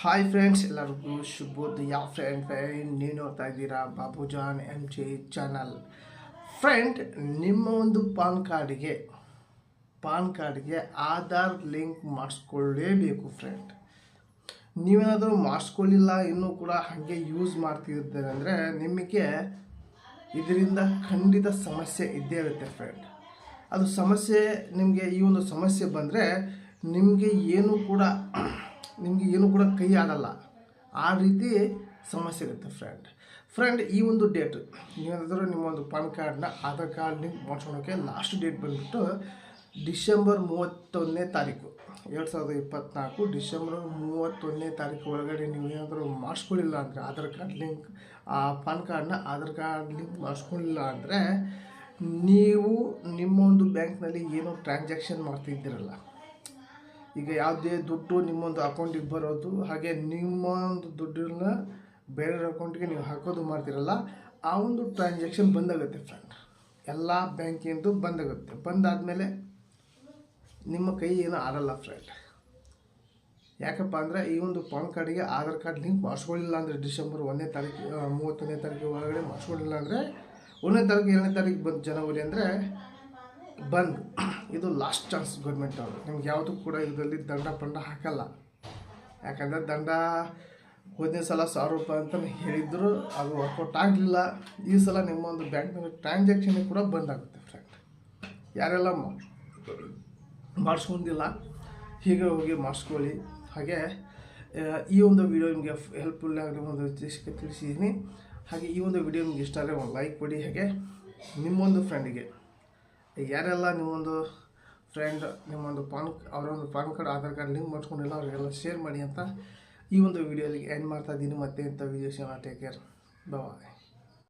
Hi friends ಎಲ್ಲರಿಗೂ ಶುಭೋದಯ. Friend friend ನೀವು ನೋಡ್ತಾ ಇದ್ದೀರಾ Babujan M J channel friend ನಿಮ್ಮ ಒಂದು ಪಾನ್ ಕಾರ್ಡಿಗೆ, ಪಾನ್ ಕಾರ್ಡ್ಗೆ ಆಧಾರ್ ಲಿಂಕ್ ಮಾಡಿಸ್ಕೊಳ್ಳೇಬೇಕು ಫ್ರೆಂಡ್ ನೀವೇನಾದರೂ ಮಾಡಿಸ್ಕೊಳ್ಳಿಲ್ಲ, ಇನ್ನೂ ಕೂಡ ಹಾಗೆ ಯೂಸ್ ಮಾಡ್ತಿರ್ತಾರೆ ಅಂದರೆ ನಿಮಗೆ ಇದರಿಂದ ಖಂಡಿತ ಸಮಸ್ಯೆ ಇದ್ದೇ ಇರುತ್ತೆ ಫ್ರೆಂಡ್ ಅದು ಸಮಸ್ಯೆ, ನಿಮಗೆ ಈ ಒಂದು ಸಮಸ್ಯೆ ಬಂದರೆ ನಿಮಗೆ ಏನೂ ಕೂಡ ನಿಮಗೆ ಏನು ಕೂಡ ಕೈ ಆಗಲ್ಲ. ಆ ರೀತಿ ಸಮಸ್ಯೆ ಇರುತ್ತೆ ಫ್ರೆಂಡ್ ಫ್ರೆಂಡ್ ಈ ಒಂದು ಡೇಟ್ ನೀವೇನಾದರೂ ನಿಮ್ಮ ಒಂದು ಪಾನ್ ಕಾರ್ಡ್ನ ಆಧಾರ್ ಕಾರ್ಡ್ ಲಿಂಕ್ ಮಾಡ್ಸ್ಕೊಳೋಕ್ಕೆ ಲಾಸ್ಟ್ ಡೇಟ್ ಬಂದುಬಿಟ್ಟು ಡಿಸೆಂಬರ್ ಮೂವತ್ತೊಂದನೇ ತಾರೀಕು. ಎರಡು ಸಾವಿರದ ಇಪ್ಪತ್ತ್ನಾಲ್ಕು ಡಿಸೆಂಬರ್ ಮೂವತ್ತೊಂದನೇ ತಾರೀಕು ಒಳಗಡೆ ನೀವು ಏನಾದರೂ ಮಾಡಿಸ್ಕೊಳ್ಳಿಲ್ಲ ಅಂದರೆ ಆಧಾರ್ ಕಾರ್ಡ್ ಲಿಂಕ್, ಆ ಪಾನ್ ಕಾರ್ಡ್ನ ಆಧಾರ್ ಕಾರ್ಡ್ ಲಿಂಕ್ ಮಾಡಿಸ್ಕೊಳ್ಳಿಲ್ಲ ಅಂದರೆ ನೀವು ನಿಮ್ಮ ಒಂದು ಬ್ಯಾಂಕ್ನಲ್ಲಿ ಏನೋ ಟ್ರಾನ್ಸಾಕ್ಷನ್ ಮಾಡ್ತಿದ್ದೀರಲ್ಲ. ಈಗ ಯಾವುದೇ ದುಡ್ಡು ನಿಮ್ಮೊಂದು ಅಕೌಂಟಿಗೆ ಬರೋದು, ಹಾಗೆ ನಿಮ್ಮ ಒಂದು ದುಡ್ಡನ್ನ ಬೇರೆಯವ್ರ ಅಕೌಂಟಿಗೆ ನೀವು ಹಾಕೋದು ಮಾಡ್ತಿರಲ್ಲ, ಆ ಒಂದು ಟ್ರಾನ್ಸಾಕ್ಷನ್ ಬಂದಾಗುತ್ತೆ ಫ್ರೆಂಡ್ ಎಲ್ಲ ಬ್ಯಾಂಕಿಂದು ಬಂದಾಗುತ್ತೆ. ಬಂದಾದಮೇಲೆ ನಿಮ್ಮ ಕೈ ಏನೂ ಆಡಲ್ಲ ಫ್ರೆಂಡ್ ಯಾಕಪ್ಪ ಅಂದರೆ ಈ ಒಂದು ಪಾನ್ ಕಾರ್ಡಿಗೆ ಆಧಾರ್ ಕಾರ್ಡ್ ಲಿಂಕ್ ಮಾಡಿಸ್ಕೊಳ್ಳಿಲ್ಲ ಅಂದರೆ ಡಿಸೆಂಬರ್ ಒಂದನೇ ತಾರೀಕು ಮೂವತ್ತೊಂದನೇ ತಾರೀಕು ಒಳಗಡೆ ಮಾಡಿಸ್ಕೊಳ್ಳಿಲ್ಲ ಅಂದರೆ, ಒಂದನೇ ತಾರೀಕು ಎರಡನೇ ತಾರೀಕು ಬಂದು ಜನವರಿ ಅಂದರೆ ಬಂದ್, ಇದು ಲಾಸ್ಟ್ ಚಾನ್ಸ್ ಗೌರ್ಮೆಂಟ್ ಅವರು ನಿಮ್ಗೆ ಯಾವುದು ಕೂಡ ಇದರಲ್ಲಿ ದಂಡ ಪಂಡ ಹಾಕಲ್ಲ. ಯಾಕಂದರೆ ದಂಡ ಹೋದನೇ ಸಲ ಸಾವಿರ ರೂಪಾಯಿ ಅಂತ ಹೇಳಿದ್ರು, ಅದು ವರ್ಕೌಟ್ ಆಗಲಿಲ್ಲ. ಈ ಸಲ ನಿಮ್ಮ ಒಂದು ಬ್ಯಾಂಕ್ನಲ್ಲಿ ಟ್ರಾನ್ಸಾಕ್ಷನ್ ಕೂಡ ಬಂದ್ ಆಗುತ್ತೆ ಫ್ರೆಂಡ್ ಯಾರೆಲ್ಲ ಮಾಡಿಸ್ಕೊಂಡಿಲ್ಲ, ಹೀಗೆ ಹೋಗಿ ಮಾಡಿಸ್ಕೊಳ್ಳಿ. ಹಾಗೆ ಈ ಒಂದು ವಿಡಿಯೋ ನಿಮಗೆ ಹೆಲ್ಪ್ಫುಲ್ ಆಗಿ ಒಂದು ಉದ್ದೇಶಕ್ಕೆ ತಿಳಿಸಿದ್ದೀನಿ ಹಾಗೆ ಈ ಒಂದು ವಿಡಿಯೋ ನಿಮ್ಗೆ ಇಷ್ಟ ಆದರೆ ಒಂದು ಲೈಕ್ ಕೊಡಿ. ಹಾಗೆ, ನಿಮ್ಮೊಂದು ಫ್ರೆಂಡಿಗೆ ಯಾರೆಲ್ಲ ನಿಮ್ಮೊಂದು ಫ್ರೆಂಡ್ ನಿಮ್ಮೊಂದು ಪಾನ್, ಅವರೊಂದು PAN card Aadhaar card link ಮಾಡ್ಕೊಂಡಿಲ್ಲ ಅವರಿಗೆಲ್ಲ ಶೇರ್ ಮಾಡಿ ಅಂತ ಈ ಒಂದು ವಿಡಿಯೋಲಿಗೆ ಎಂಡ್ ಮಾಡ್ತಾ ಇದ್ದೀನಿ. ಮತ್ತೆ ಇಂಥ ವೀಡಿಯೋಸ್ ಟೇಕ್ ಕೇರ್ ಬಾಯ್